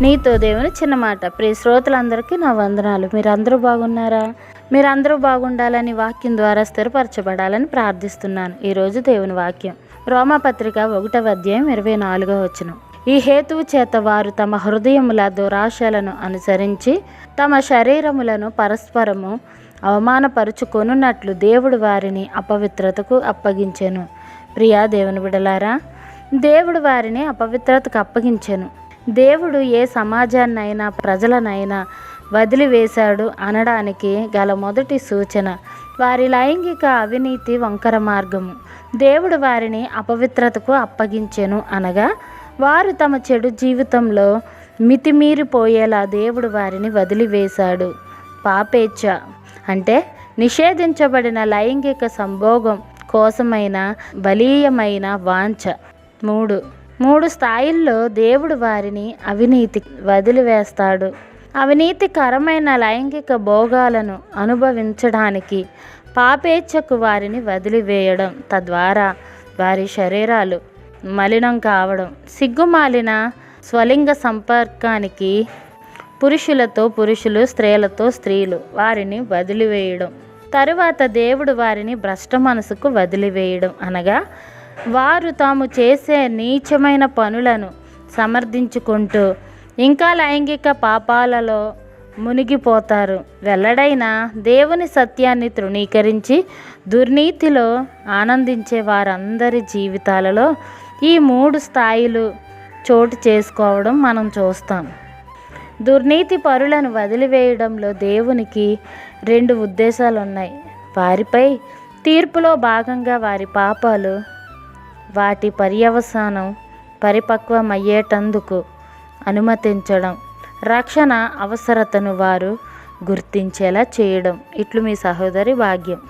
నీతో దేవుని చిన్న మాట. ప్రియ శ్రోతలందరికీ నా వందనాలు. మీరందరూ బాగున్నారా? మీరందరూ బాగుండాలని వాక్యం ద్వారా స్థిరపరచబడాలని ప్రార్థిస్తున్నాను. ఈరోజు దేవుని వాక్యం. రోమాపత్రిక ఒకటవ అధ్యాయం ఇరవై నాలుగో వచ్చిన ఈ హేతువు చేత వారు తమ హృదయముల దురాశలను అనుసరించి తమ శరీరములను పరస్పరము అవమానపరుచుకొనున్నట్లు దేవుడు వారిని అపవిత్రతకు అప్పగించెను. ప్రియా దేవుని బిడలారా దేవుడు వారిని అపవిత్రతకు అప్పగించెను. దేవుడు ఏ సమాజాన్నైనా ప్రజలనైనా వదిలివేశాడు అనడానికి గల మొదటి సూచన. వారి లైంగిక అవినీతి వంకర మార్గము. దేవుడు వారిని అపవిత్రతకు అప్పగించెను అనగా వారు తమ చెడు జీవితంలో మితిమీరిపోయేలా దేవుడు వారిని వదిలివేశాడు. పాపేచ్ఛ. అంటే నిషేధించబడిన లైంగిక సంభోగం కోసమైన బలీయమైన వాంఛ. మూడు మూడు స్థాయిల్లో దేవుడు వారిని అవినీతి వదిలివేస్తాడు. అవినీతికరమైన లైంగిక భోగాలను అనుభవించడానికి పాపేచ్ఛకు వారిని వదిలివేయడం తద్వారా వారి శరీరాలు మలినం కావడం సిగ్గుమాలిన స్వలింగ సంపర్కానికి పురుషులతో పురుషులు స్త్రీలతో స్త్రీలు వారిని వదిలివేయడం తరువాత దేవుడు వారిని భ్రష్ట మనసుకు వదిలివేయడం అనగా వారు తాము చేసే నీచమైన పనులను సమర్థించుకుంటూ ఇంకా లైంగిక పాపాలలో మునిగిపోతారు. వెల్లడైన దేవుని సత్యాన్ని తృణీకరించి దుర్నీతిలో ఆనందించే వారందరి జీవితాలలో ఈ మూడు స్థాయిలు చోటు చేసుకోవడం మనం చూస్తాం. దుర్నీతి పరులను వదిలివేయడంలో దేవునికి రెండు ఉద్దేశాలు ఉన్నాయి వారిపై తీర్పులో భాగంగా వారి పాపాలు వాటి పర్యవసానం పరిపక్వమయ్యేటందుకు అనుమతించడం రక్షణ అవసరతను వారు గుర్తించేలా చేయడం. ఇట్లు మీ సహోదరి భాగ్యం.